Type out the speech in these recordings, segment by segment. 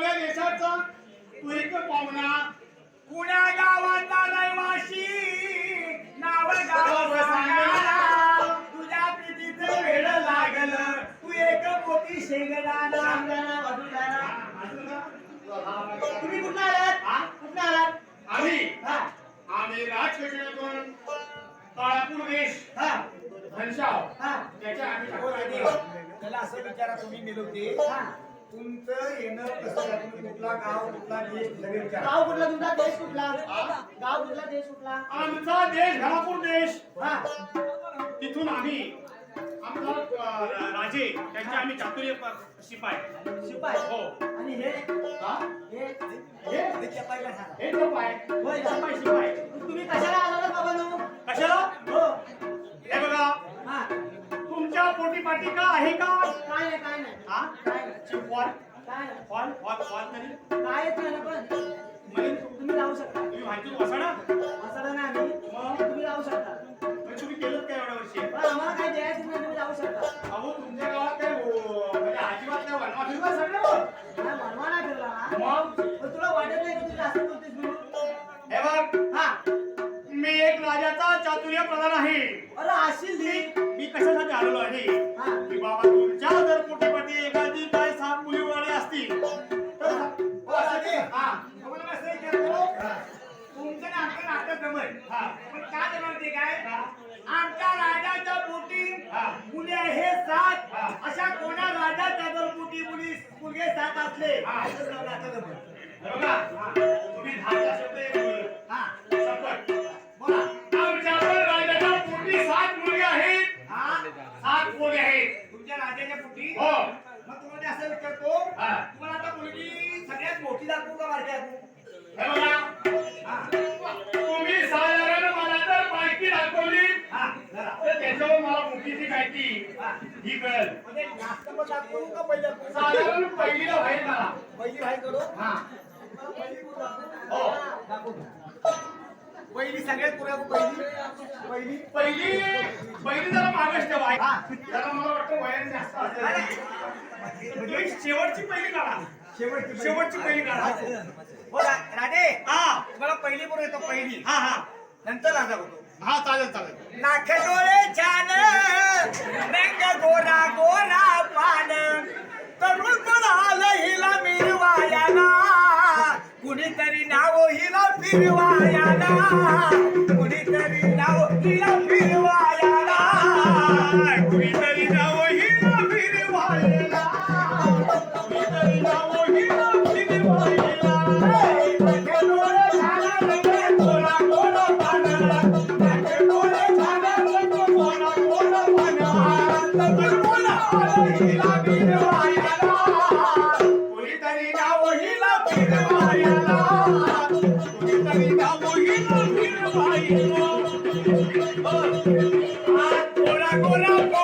देशाचा तू एक पाहुणा. पुण्या गावाचा रहिवाशी नाव तुझ्या प्रीतीचं वेळ लागलं. तू एक मोठी तुम्ही कुठं आलात? कुठं आलात? आम्ही. आम्ही राजकक्षेतून काळापूर देश. हा. घनशाव हा. त्याच्या आम्ही त्याला असं विचारा तुम्ही हा. तुमचं येणं कसं आहे? तुम्ही कुठला गाव कुठला देश? सगळे विचारा गाव कुठला तुमचा? देश कुठला? गाव कुठला? देश कुठला? आमचा देश घालापूर देश. हा. तिथून आम्ही आमचा अ, राजे त्यांचे आम्ही चातुर्य प- शिपाय शिपाय हो. आणि हे? हा? हे? हे? ते चपाईला सांगा. हे शिपाय होय. शिपाय शिपाय तुम्ही कशाला फॉल फॉल फॉल तरी. काय येत नाही ना पण? म्हणजे तुम्ही जाऊ शकता. तुम्ही माहिती वसाडा? असं नाही आम्ही. तुम्ही जाऊ शकता आणि आमचं नातं जमल. हा. पण का जमल ते काय? हा. आमच्या राजाच्या पोटी हा. मुली आहे सात हा. अशा कोणा राजाच्या जर पोटी मुली मुलगे सात असले हा. हे बघा तुम्ही दहा शब्द एक बोल. हा. शपथ. बोला. आमच्या पण राजाच्या पोटी सात मुली आहेत हा. सात मुली आहेत तुमच्या राजाच्या पोटी हो मग तुम्हाला असं विचारतो हा. तुम्हाला आता मुलगी सगळ्यात मोठी दाखवू का बारकी दाखवू कळेल म्हणजे जास्त पण दाखवू का पहिलं साधारण पहिलीला होईल मला. पहिली भाई करू? हा. पहिली करू दाखवू. हो दाखवू. पहिली सगळ्यात पुढे पहिली. पहिली. पहिली पहिली जरा मागच ठेवा. हा. जरा मला वाटतं वयाने जास्त असेल. म्हणजे शेवटची पहिली काढा. शेवटची शेवटची पहिली काढा. हो रा- हा. तुम्हाला पहिली पुढे येतो पहिली. हा हा. नंतर राजा होतो हा चालेल चालेल. नाक डोळे छान रंग गोरा गोरा पान. तरुण पण हिला मिरवायाला. कुणीतरी नाव हिला फिरवायाला.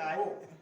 फिरवायला